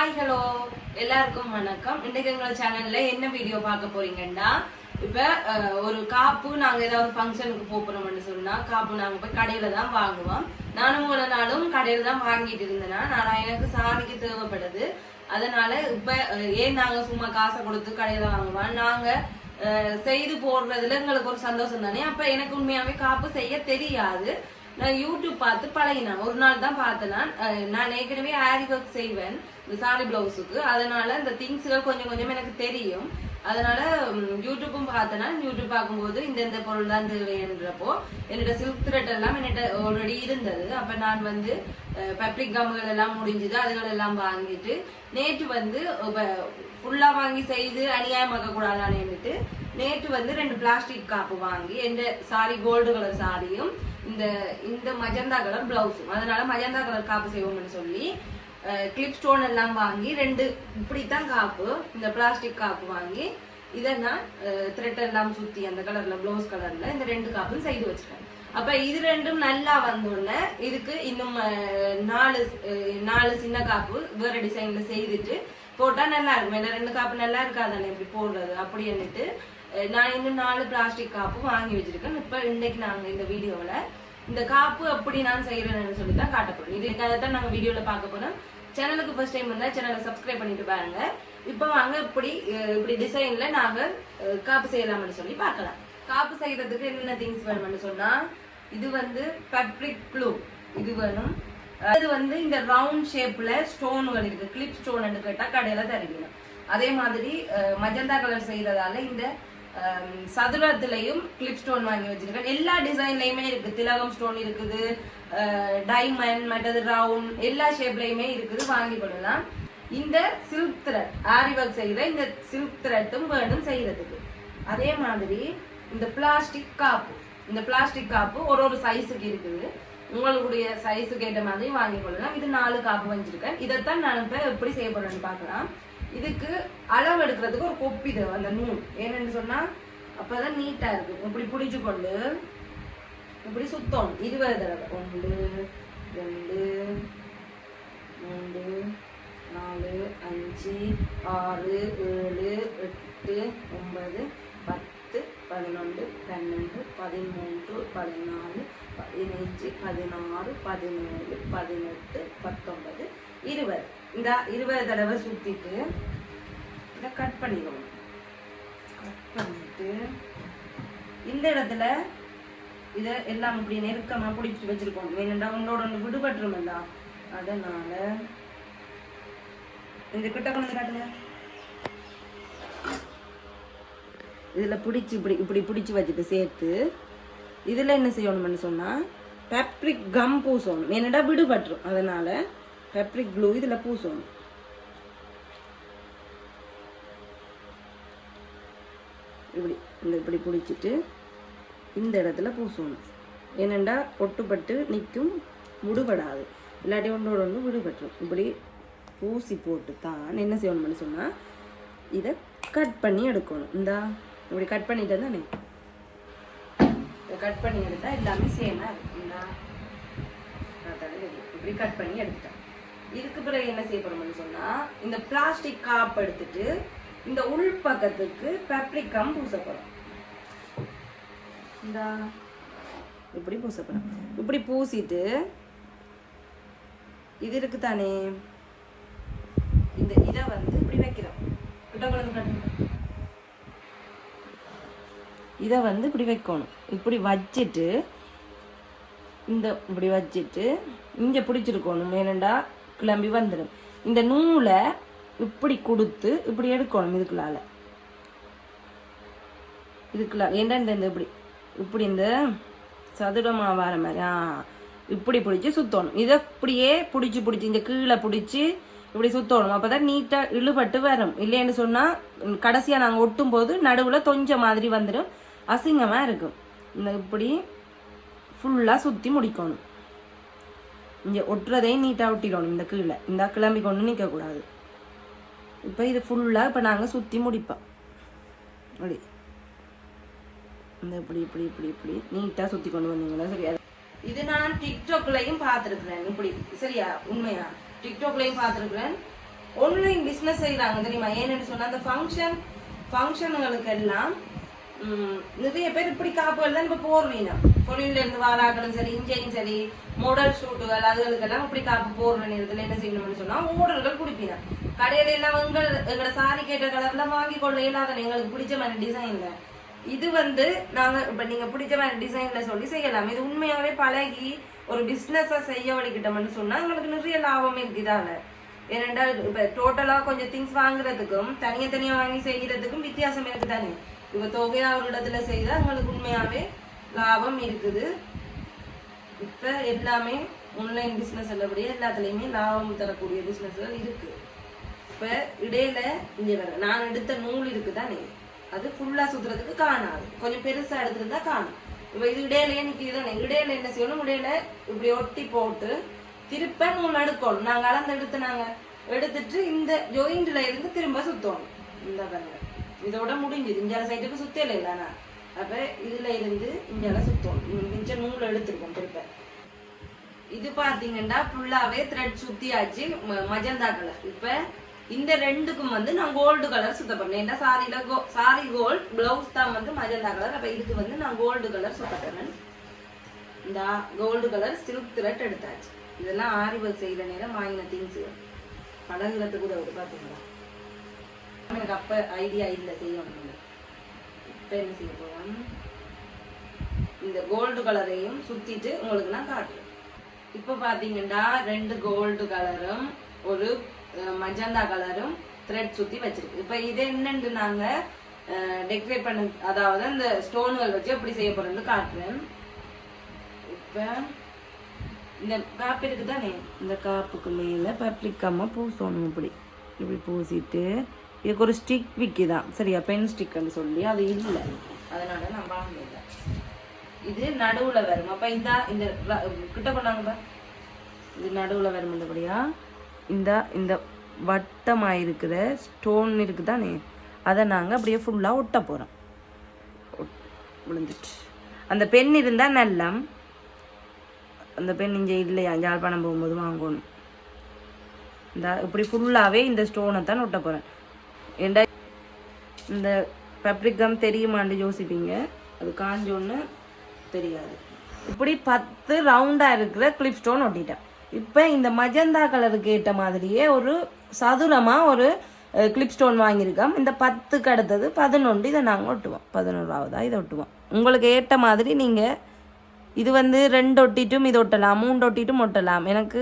Hi hello. எல்லாருக்கும் வணக்கம். இன்றைக்கு எங்களோட சேனல்ல என்ன வீடியோ பார்க்க போறீங்கன்னா இப்போ ஒரு காப்பு நாங்கள் ஏதாவது ஃபங்க்ஷனுக்கு போகிறோம்னு சொன்னால் காப்பு நாங்கள் போய் கடையில் தான் வாங்குவோம். நானும் ஒரு நாளும் கடையில் தான் வாங்கிட்டு இருந்தேன்னா நான் எனக்கு சாமிக்கு தேவைப்படுது. அதனால இப்போ ஏன் நாங்கள் சும்மா காசை கொடுத்து கடையில் வாங்குவோம்? நாங்கள் செய்து போடுறதுல எங்களுக்கு ஒரு சந்தோஷம் தானே? அப்போ எனக்கு உண்மையாகவே காப்பு செய்ய தெரியாது. நான் யூடியூப் பார்த்து பழகினேன். ஒரு நாள் தான் பார்த்தேன். நான் ஏற்கனவே ஆரி ஒர்க் செய்வேன். இந்த சாரி பிளவுஸுக்கு அதனால இந்த திங்ஸ்கள் கொஞ்சம் கொஞ்சம் எனக்கு தெரியும். அதனால யூடியூப்பும் பார்த்தேன்னா யூடியூப் பார்க்கும்போது இந்த இந்த பொருள் தான் தேவைன்றப்போ என்னோட சில்க் த்ரெட் எல்லாம் என்னட்ட ஆல்ரெடி இருந்தது. அப்ப நான் வந்து பப்ளிக் கம்முகள் எல்லாம் முடிஞ்சது. அதுகள் எல்லாம் வாங்கிட்டு நேற்று வந்து ஃபுல்லாக வாங்கி செய்து அநியாயமாக்க கூடாதானேன்னுட்டு நேற்று வந்து ரெண்டு பிளாஸ்டிக் காப்பு வாங்கி எந்த சாரி கோல்டு கலர் சாரியும் இந்த இந்த மஜந்தா கலர் பிளவுஸும் அதனால மஜந்தா கலர் காப்பு செய்வோம்னு சொல்லி கிளிப் ஸ்டோன் எல்லாம் வாங்கி ரெண்டு இப்படித்தான் காப்பு இந்த பிளாஸ்டிக் காப்பு வாங்கி இதை நான் த்ரெட் எல்லாம் சுற்றி அந்த கலரில் ப்ளவுஸ் கலரில் இந்த ரெண்டு காப்பும் செய்து வச்சுருக்கேன் அப்போ இது ரெண்டும் நல்லா வந்தோடனே இதுக்கு இன்னும் நாலு நாலு சின்ன காப்பு வேறு டிசைனில் செய்துட்டு போட்டால் நல்லா இருக்கும். ஏன்னா ரெண்டு காப்பு நல்லா இருக்காதானே இப்படி போடுறது? அப்படி என்னட்டு நான் இன்னும் நாலு பிளாஸ்டிக் காப்பு வாங்கி வச்சிருக்கேன். இப்போ இன்னைக்கு நாங்கள் இந்த வீடியோவில் இந்த காப்பு அப்படி நான் செய்கிறேன்னு சொல்லி தான் காட்டப்படும் இது அதை தான் நாங்கள் வீடியோவில் பார்க்க போகிறோம் சேனலுக்கு ஃபர்ஸ்ட் டைம் வந்தால் சேனலை சப்ஸ்கிரைப் பண்ணிட்டு பாருங்க. இப்போ வாங்க இப்படி இப்படி டிசைனில் நாங்கள் காப்பு செய்யலாம்னு சொல்லி பார்க்கலாம். காப்பு செய்கிறதுக்கு என்னென்ன திங்ஸ் வேணும்னு சொன்னால் இது வந்து ஃபேப்ரிக் க்ளூ இது வேணும் அது வந்து இந்த ரவுண்ட் ஷேப்ல ஸ்டோன்கள் இருக்கு. கிளிப் ஸ்டோன் கேட்டா கடையில தருவீங்க அதே மாதிரி மஜந்தா கலர் செய்யறதால இந்த அஹ், சதுரத்திலையும் கிளிப் ஸ்டோன் வாங்கி வச்சிருக்கேன். எல்லா டிசைன்லயுமே இருக்கு. திலகம் ஸ்டோன் இருக்குது டைமண்ட் மற்றது ரவுண்ட் எல்லா ஷேப்லயுமே இருக்குது. வாங்கி கொள்ளலாம். இந்த சில்க் த்ரெட் ஆரி ஒர்க் செய்யற இந்த சில்க் த்ரெட்டும் வேணும் செய்யறதுக்கு அதே மாதிரி இந்த பிளாஸ்டிக் காப்பு இந்த பிளாஸ்டிக் காப்பு ஒரு ஒரு சைஸுக்கு இருக்குது. உங்களுடைய சைஸுக்கு ஏற்ற மாதிரி வாங்கி கொள்ளலாம் இது நாலு காப்பு வச்சிருக்கேன். இதைத்தான் நான் இப்போ எப்படி செய்ய போகிறேன்னு பார்க்கலாம். இதுக்கு அளவு எடுக்கிறதுக்கு ஒரு கொப்பி தேவை அந்த நூல். ஏன்னு அப்போ தான் நீட்டாக இருக்கும். இப்படி பிடிச்சி கொண்டு இப்படி சுத்தம் இருபது தடவை. ஒன்று ரெண்டு மூன்று நாலு அஞ்சு ஆறு ஏழு எட்டு ஒன்பது பத்து பதினொன்று பன்னெண்டு பதிமூன்று பதினாலு பதினஞ்சு பதினாறு பதினேழு பதினெட்டு பத்தொன்பது இருபது. இந்த இருபது தடவை சுற்றிட்டு இதை கட் பண்ணிடுவோம் கட் பண்ணிட்டு இந்த இடத்துல இதை எல்லாம் இப்படி நெருக்கமாக பிடிச்சி வச்சிருக்கோம். வேணுண்டா உங்களோட ஒன்று விடுபட்டுருமில்ல அதனால் இந்த கிட்ட கொண்டு காட்டுங்க. இதில் பிடிச்சி இப்படி இப்படி பிடிச்சி வச்சுட்டு சேர்த்து இதில் என்ன செய்யணும்னு சொன்னால் பெப்ரிக் கம் பூசணும். என்னடா விடுபட்டுரும். அதனால பெப்ரிக் க்ளூ இதில் பூசணும். இப்படி இந்த இப்படி பிடிச்சிட்டு இந்த இடத்துல பூசணும். ஏனெண்டா ஒட்டுப்பட்டு நிற்கும் விடுபடாது இல்லாட்டி ஒன்றோட ஒன்று விடுபட்டுரும். இப்படி பூசி போட்டு தான் என்ன செய்யணும்னு சொன்னால் இதை கட் பண்ணி எடுக்கணும். இந்தா இப்படி கட் பண்ணிட்டு தானே? கட் பண்ணி எடுத்தால் எல்லாமே சேமாக இருக்குங்களா இப்படி கட் பண்ணி எடுத்துட்டேன். இதுக்கு பிறகு என்ன செய்ய போகிறோம்னு சொன்னால் இந்த பிளாஸ்டிக் காப் எடுத்துட்டு இந்த உள் பக்கத்துக்கு பெப்ரிக்கம் பூசப்படும் இந்த இப்படி பூசப்படும் இப்படி பூசிட்டு இது இருக்கு தானே இந்த இதை வந்து இப்படி வைக்கிறோம். கிட்ட குழந்தை இதை வந்து இப்படி வைக்கணும். இப்படி வச்சுட்டு இந்த இப்படி வச்சுட்டு இங்கே பிடிச்சிருக்கணும். ஏனண்டா கிளம்பி வந்துடும் இந்த நூலை இப்படி கொடுத்து இப்படி எடுக்கணும் இதுக்குள்ளால. இதுக்குள்ள ஏன்டா இந்த இந்த இப்படி இப்படி இந்த சதுரமாக வர மாதிரி ஆ இப்படி பிடிச்சி சுற்றணும் இதை இப்படியே பிடிச்சி பிடிச்சி இந்த கீழே பிடிச்சி இப்படி சுற்றணும் அப்போ தான் நீட்டாக இழுபட்டு வரும். இல்லைன்னு சொன்னால் கடைசியாக நாங்கள் ஒட்டும் போது நடுவில் தொஞ்ச மாதிரி வந்துடும். அசிங்கமாக இருக்கும். இந்த இப்படி ஃபுல்லாக சுற்றி முடிக்கணும். இங்கே ஒட்டுறதையும் நீட்டாக ஒட்டிடணும் இந்த கீழே. இந்த கிளம்பி கொண்டு நிற்கக்கூடாது இப்போ இது ஃபுல்லாக இப்போ நாங்கள் சுற்றி முடிப்போம். அப்படி. இந்த இப்படி இப்படி இப்படி இப்படி நீட்டாக சுற்றி கொண்டு வந்தீங்கன்னா சரியா? இது நான் டிக்டாக்லையும் பார்த்துருக்குறேன். இப்படி. சரியா? உண்மையா? டிக்டாக்லையும் பார்த்துருக்குறேன். ஆன்லைன் பிஸ்னஸ் செய்கிறாங்க தெரியுமா? ஏன்னு சொன்னால் அந்த ஃபங்க்ஷன் ஃபங்க்ஷனுங்களுக்கு எல்லாம் நிறைய பேர் இப்படி காப்புகள் தான் இப்போ போடுறீங்க. பொலிவுல இருந்து வாராக்களும் சரி இஞ்சையும் சரி மோடல் ஷூட்டுகள் அதுகளுக்கெல்லாம் இப்படி காப்பு போடுற நேரத்துல என்ன செய்யணும்னு சொன்னா ஓடல்கள் கொடுப்பீங்க. கடையில எல்லாம் உங்கள் எங்களோட சாரி கேட்ட கலர்ல வாங்கி கொள்ள இயலாத எங்களுக்கு பிடிச்ச மாதிரி டிசைன்ல இது வந்து நாங்க இப்ப நீங்க பிடிச்ச மாதிரி டிசைன்ல சொல்லி செய்யலாம். இது உண்மையாவே பழகி ஒரு பிசினஸா செய்ய வழிகிட்டோம்னு சொன்னா எங்களுக்கு நிறைய லாபம் இருக்கு ஏனென்றால் ஏனெண்டா இப்ப டோட்டலா கொஞ்சம் திங்ஸ் வாங்குறதுக்கும் தனியா தனியா வாங்கி செய்யறதுக்கும் வித்தியாசம் இருக்குது தானே. இப்போ தொகையா ஒரு செய்தால் செய்தா எங்களுக்கு உண்மையாவே லாபம் இருக்குது. இப்ப எல்லாமே ஆன்லைன் பிஸ்னஸ் உள்ளபடியே எல்லாத்துலயுமே லாபம் தரக்கூடிய பிஸ்னஸ்கள் இருக்கு. இப்ப இடையில இங்க வர நான் எடுத்த நூல் இருக்குதானே அது ஃபுல்லா சுத்துறதுக்கு காணாது. கொஞ்சம் பெருசா எடுத்துருந்தா காணும். இப்ப இது இடையிலேயே நிக்குது தானே இடையில என்ன செய்யணும்? இடையில இப்படி ஒட்டி போட்டு திருப்ப நூல் எடுக்கணும். நாங்க அளந்து எடுத்து நாங்க எடுத்துட்டு இந்த ஜோயிண்ட்ல இருந்து திரும்ப சுத்தணும். இந்த பாருங்க. இதோட முடிஞ்சுது. இஞ்சால சைட்டுக்கு சுத்தல இல்லைனா அப்ப இதுல இருந்து இஞ்சால சுத்தம். மிஞ்ச நூல் எடுத்துருக்கோம் திருப்ப. இது பாத்தீங்கன்னா ஃபுல்லாவே த்ரெட் சுத்தியாச்சு ம- மஜந்தா கலர் இப்ப இந்த ரெண்டுக்கும் வந்து நான் கோல்டு கலர் சுத்த பண்ணேன். ஏன்னா சாரியில கோ சாரி கோல்ட் பிளவுஸ் தான் வந்து மஜந்தா கலர் அப்ப இதுக்கு வந்து நான் கோல்டு கலர் சுத்த பண்ணேன். இந்த கோல்டு கலர் சில்க் த்ரெட் எடுத்தாச்சு. இதெல்லாம் ஆரி ஒர்க் செய்யற நேரம் வாங்கின திங்ஸ் பழகுறதுக்கு உதவுது பார்த்தீங்களா எனக்கு அப்ப ஐடியா இல்லை செய்யணும் இப்ப என்ன செய்ய போறோம்? இந்த கோல்டு கலரையும் சுத்திட்டு உங்களுக்கு நான் காட்டுறேன். இப்போ பாத்தீங்கன்னா ரெண்டு கோல்டு கலரும் ஒரு மஜந்தா கலரும் த்ரெட் சுத்தி வச்சிருக்கு. இப்போ இது என்னன்னு நாங்க டெக்கரேட் பண்ண அதாவது அந்த ஸ்டோன்கள் வச்சு எப்படி செய்ய போகிறோம்னு காட்டுறேன். இப்போ இந்த காப்பு தானே இந்த காப்புக்கு மேலே பப்ளிக்காம பூசணும் இப்படி. இப்படி பூசிட்டு இதுக்கு ஒரு ஸ்டிக் விற்கிதான் சரியா? பென் ஸ்டிக்னு சொல்லி அது இல்லை. அதனால் நான் வாங்கல இது நடுவில் வரும். அப்போ இந்த இந்த கிட்ட கொண்டாங்க இது நடுவில் வரும் இந்தபடியா இந்த இந்த வட்டமாக இருக்கிற ஸ்டோன் இருக்கு தானே அதை நாங்கள் அப்படியே ஃபுல்லாக ஒட்ட போகிறோம் விழுந்துட்டு. அந்த பென் இருந்தால் நல்லம். அந்த பென் இங்கே இல்லையா? யாழ்ப்பாணம் போகும்போது வாங்கணும். இந்த இப்படி ஃபுல்லாகவே இந்த ஸ்டோனை தான் ஒட்ட போகிறேன் ஏண்டா இந்த பப்ரிக்கம் தெரியுமான்னு யோசிப்பீங்க. அது காஞ்சோன்னு தெரியாது. இப்படி பத்து ரவுண்டாக இருக்கிற கிளிப் ஸ்டோன் ஒட்டிட்டேன். இப்போ இந்த மஜந்தா கலருக்கு ஏற்ற மாதிரியே ஒரு சதுரமாக ஒரு கிளிப் ஸ்டோன் வாங்கியிருக்கோம். இந்த பத்துக்கு அடுத்தது பதினொன்று இதை நாங்கள் ஒட்டுவோம். பதினோராவதாக இதை ஒட்டுவோம். உங்களுக்கு ஏற்ற மாதிரி நீங்கள் இது வந்து ரெண்டு ஒட்டிட்டும் இது ஒட்டலாம் மூன்று ஒட்டிட்டும் ஒட்டலாம். எனக்கு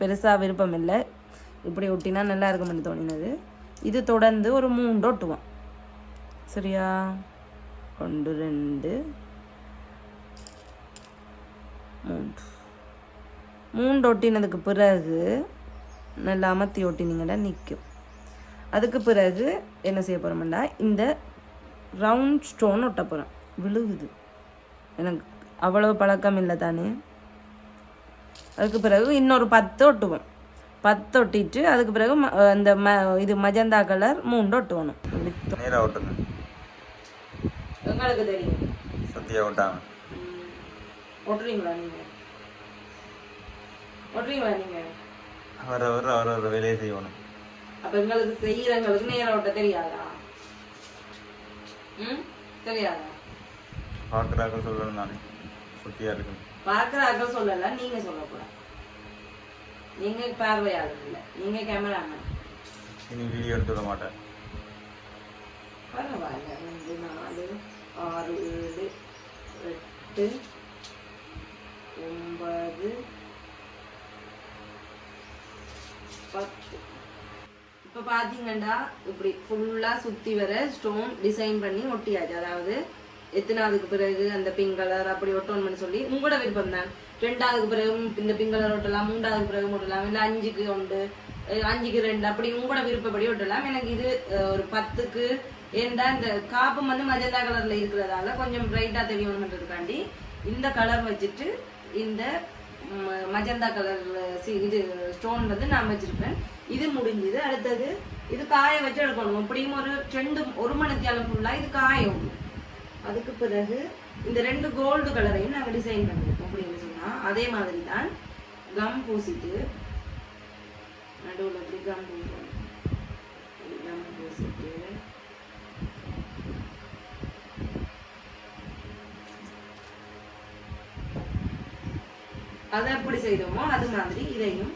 பெருசாக விருப்பம் இல்லை. இப்படி ஒட்டினா நல்லா இருக்கும்னு தோணினது. இது தொடர்ந்து ஒரு மூன்று ஒட்டுவோம். சரியா? ஒன்று ரெண்டு மூன்று. மூன்று ஒட்டினதுக்கு பிறகு நல்லா அமர்த்தி ஒட்டினீங்கன்னா நிற்கும் அதுக்கு பிறகு என்ன செய்ய போகிறோம்னா இந்த ரவுண்ட் ஸ்டோன் ஒட்ட போகிறோம் விழுகுது. எனக்கு அவ்வளவு பழக்கம் இல்லை தானே. அதுக்கு பிறகு இன்னொரு பத்து ஒட்டுவோம். பத்து ஒட்டிட்டு அதுக்கு பிறகு இந்த ம இது மஜந்தா கலர் மூன்று ஒட்டுவணும் நேராக ஓட்டுங்க உங்களுக்கு தெரியும். சத்தியா ஓட்டாங்க ஒட்டுறீங்களா நீங்கள் ஒட்டுறீங்களா நீங்கள் அவர் அவர் அவர் ஒரு வேலையை செய்யணும். அப்போ எங்களுக்கு செய்கிறவங்களுக்கு நேரம் ஒட்ட தெரியாதா? ம்? தெரியாதா? பார்க்குறாக்க சொல்லணும் நானே. சுத்தியா இருக்கு பார்க்குறாக்க சொல்லல நீங்க சொல்லக்கூடாது. நீங்க பார்வையாளர் இல்லை. நீங்க கேமராமேன். இனி வீடியோ எடுத்து விட மாட்டேன். பரவாயில்ல. ரெண்டு நாலு ஆறு ஏழு எட்டு ஒன்பது பத்து. இப்போ பார்த்தீங்கன்னா இப்படி ஃபுல்லாக சுற்றி வர ஸ்டோன் டிசைன் பண்ணி ஒட்டியாச்சு. அதாவது எத்தனாவதுக்கு பிறகு அந்த பிங்க் கலர் அப்படி ஒட்டணும்னு சொல்லி உங்களோட விருப்பம் தான் ரெண்டாவதுக்கு பிறகு இந்த பிங்க் கலர் ஒட்டலாம் மூன்றாவதுக்கு பிறகு ஒட்டலாம் இல்லை அஞ்சுக்கு ஒன்று அஞ்சுக்கு ரெண்டு அப்படி உங்களோட விருப்பப்படி ஒட்டலாம் எனக்கு இது ஒரு பத்துக்கு ஏன்டா இந்த காப்பம் வந்து மஜந்தா கலரில் இருக்கிறதால கொஞ்சம் பிரைட்டாக தெரியணுன்றதுக்காண்டி இந்த கலர் வச்சுட்டு இந்த ம- மஜந்தா கலர் இது ஸ்டோன் வந்து நான் வச்சுருப்பேன். இது முடிஞ்சது. அடுத்தது இது காய வச்சு எடுக்கணும். அப்படியும் ஒரு ரெண்டு ஒரு மணித்தியாலம் ஃபுல்லாக இது காயும். அதுக்கு பிறகு இந்த ரெண்டு கோல்டு கலரையும் நாங்கள் டிசைன் பண்ணுவோம் அப்படின்னு சொன்னா அதே மாதிரி தான் கம் பூசிட்டு நடுவில் இப்படி கம் பூசணும் பூசிட்டு அதை எப்படி செய்தோமோ அது மாதிரி இதையும்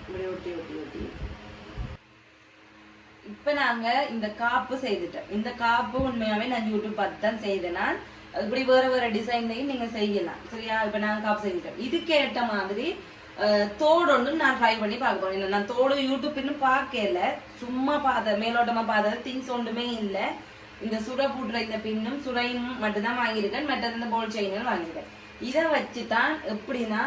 இப்படி ஒட்டி ஒட்டி ஒட்டி. இப்போ நாங்கள் இந்த காப்பு செய்துட்டோம். இந்த காப்பு உண்மையாகவே நான் யூடியூப் பார்த்து தான் செய்தேன். நான் இப்படி வேற வேற டிசைன்லையும் நீங்க செய்யலாம். சரியா? இப்ப நாங்கள் காப்பு செய்துட்டோம் இதுக்கு ஏற்ற மாதிரி தோடு ஒன்று நான் ட்ரை பண்ணி பார்க்க போறேன். நான் தோடு யூடியூப் இன்னும் பார்க்கல. சும்மா பார்த்த மேலோட்டமா பார்த்தது திங்ஸ் ஒன்றுமே இல்லை. இந்த சுட பூட்டுற இந்த பின்னும் சுரையும் மட்டும்தான் வாங்கியிருக்கேன். மற்றது இந்த போல் செயினும் வாங்கியிருக்கேன். இதை வச்சு தான் எப்படின்னா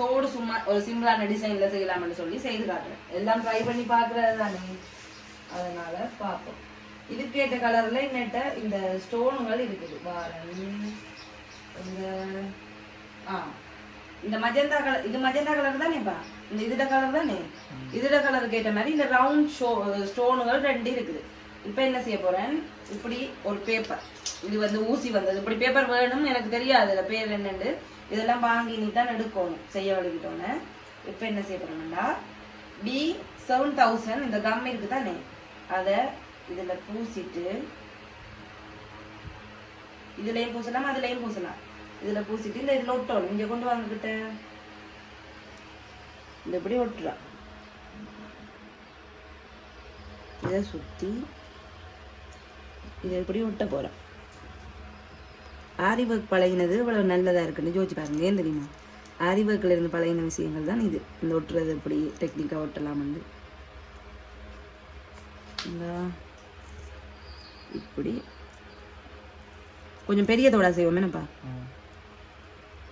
தோடு சும்மா ஒரு சிம்பிளான டிசைன்ல செய்யலாம்னு சொல்லி செய்து காட்டுறேன். எல்லாம் ட்ரை பண்ணி பார்க்கறது தானே? அதனால பார்ப்போம். இதுக்கேற்ற கலர்ல என்னட்ட இந்த ஸ்டோனுகள் இருக்குது. பாருங்க. இந்த ஆ. இந்த மஜந்தா கலர் இது மஜந்தா கலர் தானேப்பா இந்த இதுட கலர் தானே? இதுட கலருக்கு ஏற்ற மாதிரி இந்த ரவுண்ட் ஷோ ஸ்டோனுகள் ரெண்டு இருக்குது. இப்போ என்ன செய்ய போறேன்? இப்படி ஒரு பேப்பர் இது வந்து ஊசி வந்தது. இப்படி பேப்பர் வேணும் எனக்கு தெரியாது. அதில் பேர் என்னண்டு? இதெல்லாம் வாங்கி நீ தான் எடுக்கணும். செய்ய வலிக்கிட்டோன்னு. இப்போ என்ன செய்ய போறோம்னா பி செவன் தௌசண்ட் இந்த கம் இருக்கு தானே அதை இதில் பூசிட்டு இதுலயும் பூசலாம் அதுலேயும் பூசலாம். இதில் பூசிட்டு இந்த இதில் ஒட்டணும். இங்கே கொண்டு வாங்கிக்கிட்ட இந்த இப்படி ஒட்டுறா. இதை சுற்றி இதை இப்படி ஒட்ட போகிறோம் ஆரி ஒர்க் பழகினது இவ்வளோ நல்லதாக இருக்குன்னு யோசிச்சு பாருங்க. ஏன் தெரியுமா? ஆரி ஒர்க்கில் இருந்து பழகின விஷயங்கள் தான் இது. இந்த ஒட்டுறது எப்படி டெக்னிக்காக ஒட்டலாம் வந்து. இந்த. இப்படி. கொஞ்சம் பெரிய தோடா செய்வோம் என்னப்பா?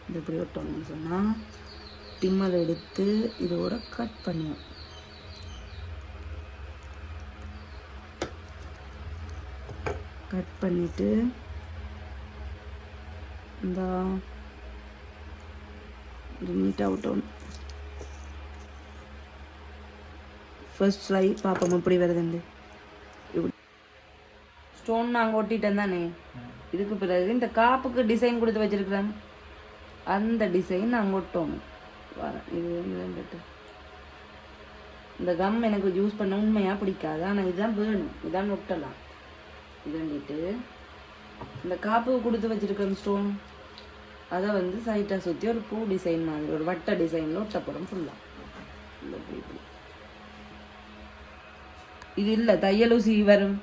இது இப்படி ஒட்டணும்னு சொன்னால் டிம்மல் எடுத்து இதோட கட் பண்ணுவோம். கட் பண்ணிட்டு இந்த இது நீட்டாக விட்டோம் ஃபர்ஸ்ட் ட்ரை பார்ப்போம் எப்படி வருதுண்டு. ஸ்டோன் நாங்கள் ஒட்டிட்டேன் தானே? இதுக்கு பிறகு இந்த காப்புக்கு டிசைன் கொடுத்து வச்சிருக்கிறேன். அந்த டிசைன் நாங்கள் ஒட்டணும் வரேன் இது வந்துட்டு. இந்த கம் எனக்கு யூஸ் பண்ண உண்மையாக பிடிக்காது. ஆனால் இதுதான் வேணும். இதான் ஒட்டலாம். இது வந்துட்டு இந்த காப்பு கொடுத்து வச்சிருக்கிற ஸ்டோன் அதை வந்து சைட்டாக சுற்றி ஒரு பூ டிசைன் மாதிரி ஒரு வட்ட டிசைனில் ஒட்டப்படும் ஃபுல்லாக இந்த இப்படி இப்படி. இது இல்லை தையலூசி வரும்.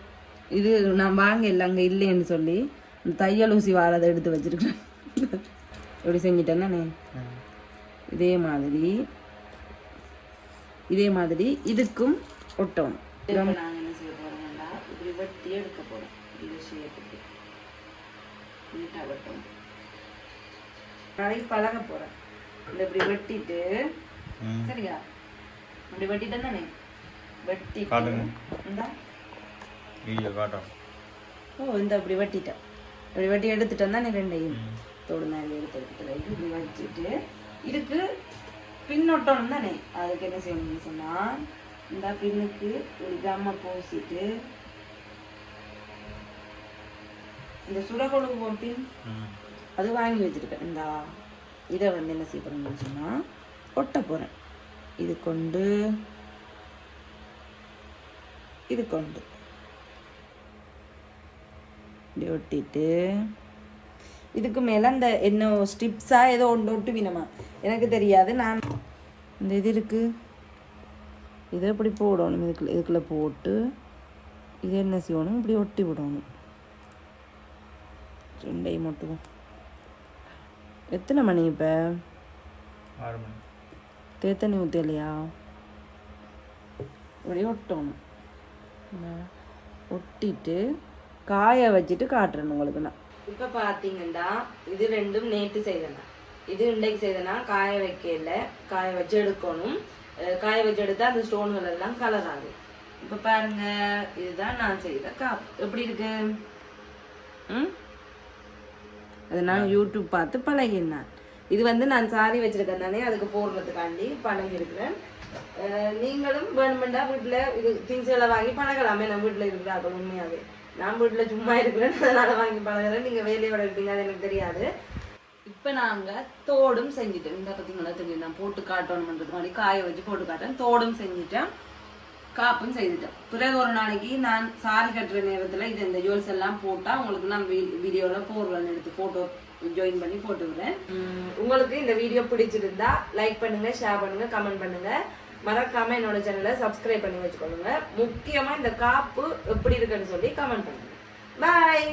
இது நான் வாங்க இல்லை அங்கே இல்லைன்னு சொல்லி தையல் ஊசி வாரதை எடுத்து வச்சிருக்கேன் எப்படி செஞ்சிட்டேன் தானே இதே மாதிரி. இதே மாதிரி இதுக்கும் ஒட்டணும். நாங்கள் என்ன செய்ய போகிறோம்னா இப்படி வெட்டி எடுக்க போகிறோம் இது ஷேப்புக்கு நீட்டாக வெட்டணும். நாளைக்கு பழக போகிறேன் இந்த இப்படி வெட்டிட்டு சரியா? இப்படி வெட்டிட்டேன் தானே காட்டுங்க. இந்தா. வீடியோ காட்டும். ஓ இந்த இப்படி வெட்டிட்டேன். இப்படி வெட்டி எடுத்துட்டேன் தான் ரெண்டையும் தோடு மேலே எடுத்து எடுத்துட்டு இப்படி வச்சுட்டு இதுக்கு பின்னொட்டணும் தானே. அதுக்கு என்ன செய்யணும்னு சொன்னால் இந்த பின்னுக்கு ஒரு கம்மை பூசிட்டு இந்த சுடகொழுகு பின் அது வாங்கி வச்சிருக்கேன். இந்த இதை வந்து என்ன செய்ய போறேன்னு சொன்னால் ஒட்ட போகிறேன் இது கொண்டு இது கொண்டு. இப்படி ஒட்டிட்டு இதுக்கு மேலே அந்த என்ன ஸ்டிப்ஸாக ஏதோ ஒன்று ஒட்டுவினமா எனக்கு தெரியாது நான் இந்த இது இருக்கு. இதை இப்படி போடணும்? இதுக்குள்ள இதுக்குள்ளே போட்டு இது என்ன செய்யணும்? இப்படி ஒட்டி விடணும். ரெண்டையும் ஒட்டுவோம் எத்தனை மணி இப்போ? தேத்தனி ஊற்றலையா இப்படி ஒட்டணும். ஒட்டிட்டு காய வச்சுட்டு காட்டுறேன் உங்களுக்கு நான். இப்போ பார்த்தீங்கன்னா இது ரெண்டும் நேற்று செய்தேன்? இது இன்றைக்கு செய்தேன்னா காய வைக்கல. காய வச்சு எடுக்கணும். காய வச்சு எடுத்தா அந்த ஸ்டோன்கள் எல்லாம் கலர் ஆகுது. இப்போ பாருங்க இதுதான் நான் செய்த காப் எப்படி இருக்கு? ம்? அது நான் யூடியூப் பார்த்து பழகினேன் இது வந்து நான் சாரி வச்சிருக்கேன் தானே அதுக்கு போடுறதுக்காண்டி பழகி இருக்கிறேன் நீங்களும் வேணுமெண்டா வீட்டில் இது திங்ஸ் எல்லாம் வாங்கி பழகலாமே. நம்ம வீட்டில் இருக்கிறாங்க உண்மையாவே. நான் வீட்டில் சும்மா இருக்கிறேன் அதனால் வாங்கி பழகிறேன். நீங்கள் வேலையோட இருப்பீங்க அது எனக்கு தெரியாது. இப்போ நாங்கள் தோடும் செஞ்சிட்டோம். இந்த பார்த்தீங்களா தெரியும் நான் போட்டு காட்டணுன்றதுக்காண்டி காய வச்சு போட்டு காட்டேன் தோடும் செஞ்சுட்டேன். காப்பும் செய்துட்டோம் பிறகு ஒரு நாளைக்கு நான் சாரி கட்டுற நேரத்தில் இது இந்த ஜுவல்ஸ் எல்லாம் போட்டால் உங்களுக்கு நான் வீடியோவில் போடுறேன் எடுத்து ஃபோட்டோ ஜாயின் பண்ணி போட்டு விடுறேன். உங்களுக்கு இந்த வீடியோ பிடிச்சிருந்தா லைக் பண்ணுங்க ஷேர் பண்ணுங்கள் கமெண்ட் பண்ணுங்க. மறக்காம என்னோட சேனலை சப்ஸ்கிரைப் பண்ணி வச்சுக்கோங்க. முக்கியமா இந்த காப்பு எப்படி இருக்குன்னு சொல்லி கமெண்ட் பண்ணுங்க. பாய்